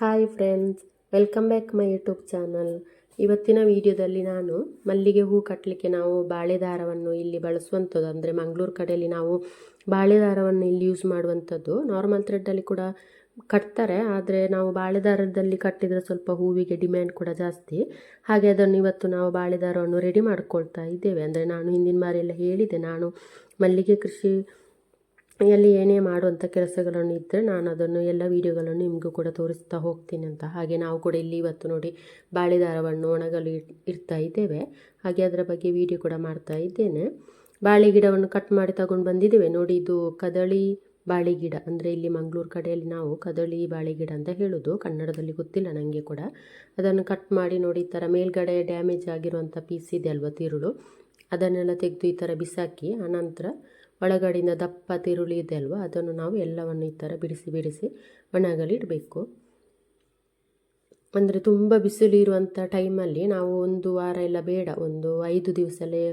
Hi friends welcome back my YouTube channel ಇವತ್ತಿನ ವಿಡಿಯೋದಲ್ಲಿ ನಾನು ಮಲ್ಲಿಗೆ ಹೂ ಕಟ್ಟಲಿಕ್ಕೆ ನಾವು ಬಾಳೆ ದಾರವನ್ನು ಇಲ್ಲಿ ಬಳಸುವಂಥದ್ದು, ಅಂದರೆ ಮಂಗಳೂರು ಕಡೆಯಲ್ಲಿ ನಾವು ಬಾಳೆ ದಾರವನ್ನು ಇಲ್ಲಿ ಯೂಸ್ ಮಾಡುವಂಥದ್ದು. ನಾರ್ಮಲ್ ಥ್ರೆಡ್ಡಲ್ಲಿ ಕೂಡ ಕಟ್ತಾರೆ, ಆದರೆ ನಾವು ಬಾಳೆ ದಾರದಲ್ಲಿ ಕಟ್ಟಿದರೆ ಸ್ವಲ್ಪ ಹೂವಿಗೆ ಡಿಮ್ಯಾಂಡ್ ಕೂಡ ಜಾಸ್ತಿ. ಹಾಗೆ ಅದನ್ನು ಇವತ್ತು ನಾವು ಬಾಳೆ ದಾರವನ್ನು ರೆಡಿ ಮಾಡ್ಕೊಳ್ತಾ ಇದ್ದೇವೆ. ಅಂದರೆ ನಾನು ಹಿಂದಿನ ಬಾರಿ ಎಲ್ಲ ಹೇಳಿದೆ ನಾನು ಮಲ್ಲಿಗೆ ಕೃಷಿ ಎಲ್ಲಿ ಏನೇ ಮಾಡುವಂಥ ಕೆಲಸಗಳನ್ನು ಇದ್ದರೆ ನಾನು ಅದನ್ನು ಎಲ್ಲ ವೀಡಿಯೋಗಳನ್ನು ನಿಮಗೂ ಕೂಡ ತೋರಿಸ್ತಾ ಹೋಗ್ತೀನಿ ಅಂತ. ಹಾಗೆ ನಾವು ಕೂಡ ಇಲ್ಲಿ ಇವತ್ತು ನೋಡಿ ಬಾಳೆ ದಾರವನ್ನು ಒಣಗಲು ಇಡ್ತಾ ಇದ್ದೇವೆ. ಹಾಗೆ ಅದರ ಬಗ್ಗೆ ವೀಡಿಯೋ ಕೂಡ ಮಾಡ್ತಾ ಇದ್ದೇನೆ. ಬಾಳೆ ಗಿಡವನ್ನು ಕಟ್ ಮಾಡಿ ತಗೊಂಡು ಬಂದಿದ್ದೇವೆ. ನೋಡಿ, ಇದು ಕದಳಿ ಬಾಳೆ ಗಿಡ. ಅಂದರೆ ಇಲ್ಲಿ ಮಂಗಳೂರು ಕಡೆಯಲ್ಲಿ ನಾವು ಕದಳಿ ಬಾಳೆ ಗಿಡ ಅಂತ ಹೇಳೋದು. ಕನ್ನಡದಲ್ಲಿ ಗೊತ್ತಿಲ್ಲ ನನಗೆ ಕೂಡ. ಅದನ್ನು ಕಟ್ ಮಾಡಿ ನೋಡಿ, ಈ ಥರ ಮೇಲ್ಗಡೆ ಡ್ಯಾಮೇಜ್ ಆಗಿರುವಂಥ ಪೀಸ್ ಇದೆ ಅಲ್ವ ತಿರುಳು? ಅದನ್ನೆಲ್ಲ ತೆಗೆದು ಈ ಥರ ಬಿಸಾಕಿ, ಆನಂತರ ಒಳಗಡೆಯಿಂದ ದಪ್ಪ ತಿರುಳಿ ಇದೆ ಅಲ್ವಾ, ಅದನ್ನು ನಾವು ಎಲ್ಲವನ್ನು ಈ ಥರ ಬಿಡಿಸಿ ಬಿಡಿಸಿ ಒಣಗಲಿಡಬೇಕು. ಅಂದರೆ ತುಂಬ ಬಿಸಿಲು ಇರುವಂಥ ಟೈಮಲ್ಲಿ ನಾವು ಒಂದು ವಾರ ಎಲ್ಲ ಬೇಡ, ಒಂದು ಐದು ದಿವಸಲ್ಲೇ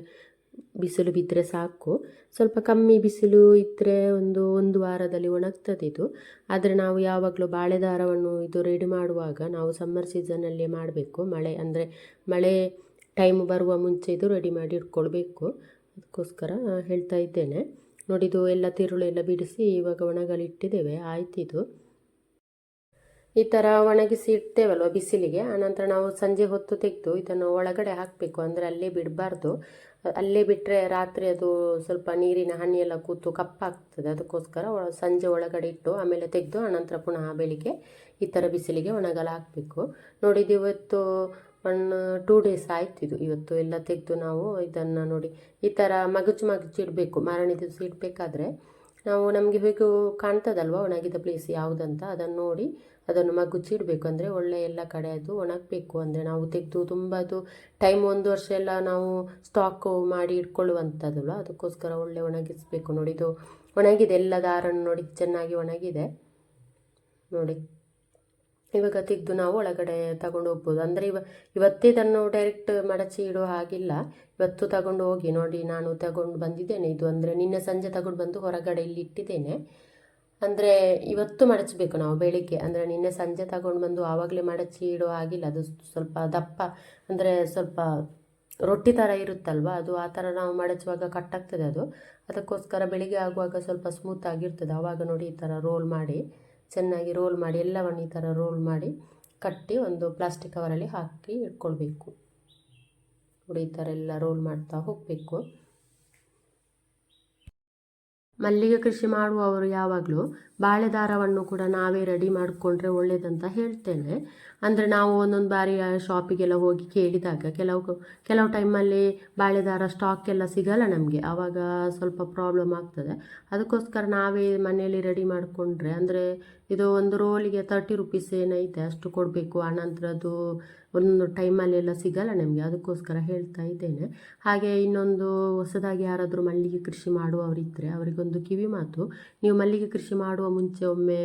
ಬಿಸಿಲು ಬಿದ್ದರೆ ಸಾಕು. ಸ್ವಲ್ಪ ಕಮ್ಮಿ ಬಿಸಿಲು ಇದ್ದರೆ ಒಂದು ಒಂದು ವಾರದಲ್ಲಿ ಒಣಗ್ತದೆ ಇದು. ಆದರೆ ನಾವು ಯಾವಾಗಲೂ ಬಾಳೆ ದಾರವನ್ನು ಇದು ರೆಡಿ ಮಾಡುವಾಗ ನಾವು ಸಮ್ಮರ್ ಸೀಸನಲ್ಲಿ ಮಾಡಬೇಕು. ಮಳೆ ಅಂದರೆ ಮಳೆ ಟೈಮ್ ಬರುವ ಮುಂಚೆ ಇದು ರೆಡಿ ಮಾಡಿ ಇಟ್ಕೊಳ್ಬೇಕು. ಅದಕ್ಕೋಸ್ಕರ ಹೇಳ್ತಾ ಇದ್ದೇನೆ. ನೋಡಿದು ಎಲ್ಲ ತಿರುಳು ಎಲ್ಲ ಬಿಡಿಸಿ ಇವಾಗ ಒಣಗಲಿಟ್ಟಿದ್ದೇವೆ ಆಯ್ತಿದು ಈ ಥರ ಒಣಗಿಸಿ ಇಡ್ತೇವಲ್ವ ಬಿಸಿಲಿಗೆ. ಆನಂತರ ನಾವು ಸಂಜೆ ಹೊತ್ತು ತೆಗೆದು ಇದನ್ನು ಒಳಗಡೆ ಹಾಕಬೇಕು. ಅಂದರೆ ಅಲ್ಲೇ ಬಿಡಬಾರ್ದು. ಅಲ್ಲೇ ಬಿಟ್ಟರೆ ರಾತ್ರಿ ಅದು ಸ್ವಲ್ಪ ನೀರಿನ ಹನಿ ಎಲ್ಲ ಕೂತು ಕಪ್ಪಾಗ್ತದೆ. ಅದಕ್ಕೋಸ್ಕರ ಸಂಜೆ ಒಳಗಡೆ ಇಟ್ಟು ಆಮೇಲೆ ತೆಗೆದು ಆನಂತರ ಪುನಃ ಬೆಳಿಗ್ಗೆ ಈ ಥರ ಬಿಸಿಲಿಗೆ ಒಣಗಲು ಹಾಕಬೇಕು. ನೋಡಿದ್ದು ಇವತ್ತು ಒನ್ ಟೂ ಡೇಸ್ ಆಯ್ತು ಇದು. ಇವತ್ತು ಎಲ್ಲ ತೆಗೆದು ನಾವು ಇದನ್ನು ನೋಡಿ ಈ ಥರ ಮಗುಚು ಮಗಚು ಇಡಬೇಕು, ಮಾರನೇ ದಿವಸ ಇಡಬೇಕಾದ್ರೆ ನಾವು ನಮಗೆ ಹೇಗೂ ಕಾಣ್ತದಲ್ವ ಒಣಗಿದ ಪ್ಲೇಸ್ ಯಾವುದಂತ ಅದನ್ನು ನೋಡಿ ಅದನ್ನು ಮಗುಚಿ ಇಡಬೇಕು. ಅಂದರೆ ಒಳ್ಳೆ ಎಲ್ಲ ಕಡೆ ಅದು ಒಣಗಬೇಕು. ಅಂದರೆ ನಾವು ತೆಗೆದು ತುಂಬ ಅದು ಟೈಮ್ ಒಂದು ವರ್ಷ ಎಲ್ಲ ನಾವು ಸ್ಟಾಕ್ ಮಾಡಿ ಇಟ್ಕೊಳ್ಳುವಂಥದ್ದಲ್ವ ಅದಕ್ಕೋಸ್ಕರ ಒಳ್ಳೆ ಒಣಗಿಸ್ಬೇಕು. ನೋಡಿ ಇದು ಒಣಗಿದೆ, ಎಲ್ಲ ದಾರನ್ನು ನೋಡಿ ಚೆನ್ನಾಗಿ ಒಣಗಿದೆ. ನೋಡಿ. ಇವಾಗ ತೆಗೆದು ನಾವು ಒಳಗಡೆ ತಗೊಂಡು ಹೋಗ್ಬೋದು. ಅಂದರೆ ಇವ, ಇವತ್ತೇ ಇದನ್ನು ಡೈರೆಕ್ಟ್ ಮಡಚಿ ಇಡೋ ಹಾಗಿಲ್ಲ. ಇವತ್ತು ತಗೊಂಡು ಹೋಗಿ ನೋಡಿ ನಾನು ತಗೊಂಡು ಬಂದಿದ್ದೇನೆ. ಇದು ಅಂದರೆ ನಿನ್ನೆ ಸಂಜೆ ತಗೊಂಡು ಬಂದು ಹೊರಗಡೆ ಇಲ್ಲಿ ಇಟ್ಟಿದ್ದೇನೆ. ಅಂದರೆ ಇವತ್ತು ಮಡಚಬೇಕು ನಾವು ಬೆಳಿಗ್ಗೆ. ಅಂದರೆ ನಿನ್ನೆ ಸಂಜೆ ತಗೊಂಡು ಬಂದು ಆವಾಗಲೇ ಮಡಚಿ ಇಡೋ ಹಾಗಿಲ್ಲ. ಅದು ಸ್ವಲ್ಪ ದಪ್ಪ, ಅಂದರೆ ಸ್ವಲ್ಪ ರೊಟ್ಟಿ ಥರ ಇರುತ್ತಲ್ವ? ಅದು ಆ ಥರ ನಾವು ಮಡಚುವಾಗ ಕಟ್ಟಾಗ್ತದೆ ಅದು. ಅದಕ್ಕೋಸ್ಕರ ಬೆಳಿಗ್ಗೆ ಆಗುವಾಗ ಸ್ವಲ್ಪ ಸ್ಮೂತ್ ಆಗಿರ್ತದೆ. ಆವಾಗ ನೋಡಿ ಈ ಥರ ರೋಲ್ ಮಾಡಿ. ಚೆನ್ನಾಗಿ ರೋಲ್ ಮಾಡಿ, ಎಲ್ಲವನ್ನು ಈ ಥರ ರೋಲ್ ಮಾಡಿ ಕಟ್ಟಿ ಒಂದು ಪ್ಲಾಸ್ಟಿಕ್ ಕವರಲ್ಲಿ ಹಾಕಿ ಇಟ್ಕೊಳ್ಬೇಕು. ನೋಡಿ ಈ ಥರ ಎಲ್ಲ ರೋಲ್ ಮಾಡ್ತಾ ಹೋಗಬೇಕು. ಮಲ್ಲಿಗೆ ಕೃಷಿ ಮಾಡುವವರು ಯಾವಾಗಲೂ ಬಾಳೆ ದಾರವನ್ನು ಕೂಡ ನಾವೇ ರೆಡಿ ಮಾಡಿಕೊಂಡ್ರೆ ಒಳ್ಳೇದಂತ ಹೇಳ್ತೇನೆ. ಅಂದರೆ ನಾವು ಒಂದೊಂದು ಬಾರಿ ಶಾಪಿಗೆಲ್ಲ ಹೋಗಿ ಕೇಳಿದಾಗ ಕೆಲವು ಕೆಲವು ಟೈಮಲ್ಲಿ ಬಾಳೆದಾರ ಸ್ಟಾಕ್ ಎಲ್ಲ ಸಿಗಲ್ಲ ನಮಗೆ. ಆವಾಗ ಸ್ವಲ್ಪ ಪ್ರಾಬ್ಲಮ್ ಆಗ್ತದೆ. ಅದಕ್ಕೋಸ್ಕರ ನಾವೇ ಮನೆಯಲ್ಲಿ ರೆಡಿ ಮಾಡಿಕೊಂಡ್ರೆ, ಅಂದರೆ ಇದು ಒಂದು ರೋಲಿಗೆ ತರ್ಟಿ ರುಪೀಸ್ ಏನೈತೆ, ಅಷ್ಟು ಕೊಡಬೇಕು. ಆನಂತರ ಅದು ಒಂದು ಟೈಮಲ್ಲೆಲ್ಲ ಸಿಗಲ್ಲ ನಮಗೆ. ಅದಕ್ಕೋಸ್ಕರ ಹೇಳ್ತಾ ಇದ್ದೇನೆ. ಹಾಗೆ ಇನ್ನೊಂದು ಹೊಸದಾಗಿ ಯಾರಾದರೂ ಮಲ್ಲಿಗೆ ಕೃಷಿ ಮಾಡುವವರಿದ್ದರೆ ಅವರಿಗೊಂದು ಕಿವಿ ಮಾತು. ನೀವು ಮಲ್ಲಿಗೆ ಕೃಷಿ ಮಾಡುವ ಮುಂಚೆ ಒಮ್ಮೆ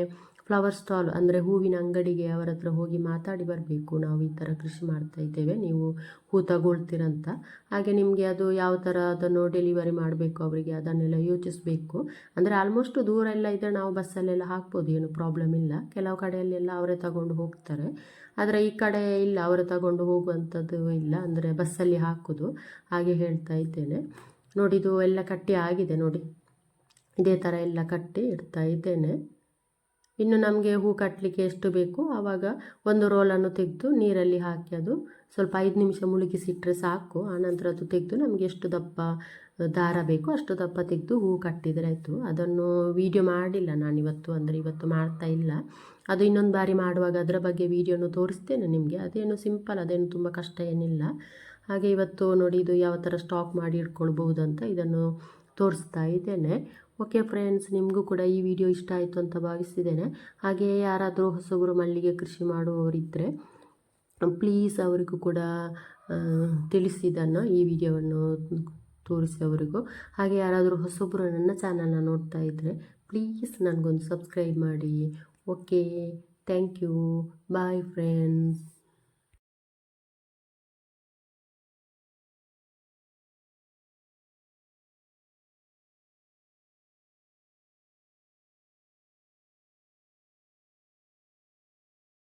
ಫ್ಲವರ್ ಸ್ಟಾಲ್ ಅಂದರೆ ಹೂವಿನ ಅಂಗಡಿಗೆ ಅವರ ಹತ್ರ ಹೋಗಿ ಮಾತಾಡಿ ಬರಬೇಕು. ನಾವು ಈ ಥರ ಕೃಷಿ ಮಾಡ್ತಾ ಇದ್ದೇವೆ, ನೀವು ಹೂ ತಗೊಳ್ತೀರಂತ. ಹಾಗೆ ನಿಮಗೆ ಅದು ಯಾವ ಥರ ಅದನ್ನು ಡೆಲಿವರಿ ಮಾಡಬೇಕು, ಅವರಿಗೆ ಅದನ್ನೆಲ್ಲ ಯೋಚಿಸಬೇಕು. ಅಂದರೆ ಆಲ್ಮೋಸ್ಟ್ ದೂರ ಎಲ್ಲ ಇದ್ದರೆ ನಾವು ಬಸ್ಸಲ್ಲೆಲ್ಲ ಹಾಕ್ಬೋದು, ಏನು ಪ್ರಾಬ್ಲಮ್ ಇಲ್ಲ. ಕೆಲವು ಕಡೆಯಲ್ಲೆಲ್ಲ ಅವರೇ ತಗೊಂಡು ಹೋಗ್ತಾರೆ. ಆದರೆ ಈ ಕಡೆ ಇಲ್ಲ, ಅವರು ತಗೊಂಡು ಹೋಗುವಂಥದ್ದು ಇಲ್ಲ. ಅಂದರೆ ಬಸ್ಸಲ್ಲಿ ಹಾಕೋದು. ಹಾಗೆ ಹೇಳ್ತಾ ಇದ್ದೇನೆ. ನೋಡಿದು ಎಲ್ಲ ಕಟ್ಟಿ ಆಗಿದೆ, ನೋಡಿ. ಇದೇ ಥರ ಎಲ್ಲ ಕಟ್ಟಿ ಇಡ್ತಾ ಇದ್ದೇನೆ. ಇನ್ನು ನಮಗೆ ಹೂ ಕಟ್ಟಲಿಕ್ಕೆ ಎಷ್ಟು ಬೇಕು? ಆವಾಗ ಒಂದು ರೋಲನ್ನು ತೆಗೆದು ನೀರಲ್ಲಿ ಹಾಕಿ ಅದು ಸ್ವಲ್ಪ ಐದು ನಿಮಿಷ ಮುಳುಗಿಸಿಟ್ಟರೆ ಸಾಕು. ಆನಂತರ ಅದು ತೆಗೆದು ನಮಗೆ ಎಷ್ಟು ದಪ್ಪ ದಾರ ಬೇಕು ಅಷ್ಟು ದಪ್ಪ ತೆಗೆದು ಹೂ ಕಟ್ಟಿದರೆ ಆಯಿತು. ಅದನ್ನು ವೀಡಿಯೋ ಮಾಡಿಲ್ಲ ನಾನು ಇವತ್ತು, ಅಂದರೆ ಇವತ್ತು ಮಾಡ್ತಾ ಇಲ್ಲ. ಅದು ಇನ್ನೊಂದು ಬಾರಿ ಮಾಡುವಾಗ ಅದರ ಬಗ್ಗೆ ವೀಡಿಯೋನು ತೋರಿಸ್ತೇನೆ ನಿಮಗೆ. ಅದೇನು ಸಿಂಪಲ್ ಅದೇನು ತುಂಬ ಕಷ್ಟ ಏನಿಲ್ಲ. ಹಾಗೆ ಇವತ್ತು ನೋಡಿ ಇದು ಯಾವ ಥರ ಸ್ಟಾಕ್ ಮಾಡಿ ಇಟ್ಕೊಳ್ಬಹುದು ಅಂತ ಇದನ್ನು ತೋರಿಸ್ತಾ ಇದ್ದೇನೆ. ಓಕೆ ಫ್ರೆಂಡ್ಸ್, ನಿಮಗೂ ಕೂಡ ಈ ವಿಡಿಯೋ ಇಷ್ಟ ಆಯಿತು ಅಂತ ಭಾವಿಸಿದ್ದೇನೆ ಹಾಗೆಯೇ ಯಾರಾದರೂ ಹೊಸಬರು ಮಲ್ಲಿಗೆ ಕೃಷಿ ಮಾಡುವವರಿದ್ದರೆ ಪ್ಲೀಸ್ ಅವರಿಗೂ ಕೂಡ ತಿಳಿಸಿದನ್ನು ಈ ವಿಡಿಯೋವನ್ನು ತೋರಿಸಿ ಅವರಿಗೂ. ಹಾಗೆ ಯಾರಾದರೂ ಹೊಸೊಬ್ಬರು ನನ್ನ ಚಾನಲ್ನ ನೋಡ್ತಾ ಇದ್ದರೆ ಪ್ಲೀಸ್ ನನಗೊಂದು ಸಬ್ಸ್ಕ್ರೈಬ್ ಮಾಡಿ. Okay, thank you, bye friends.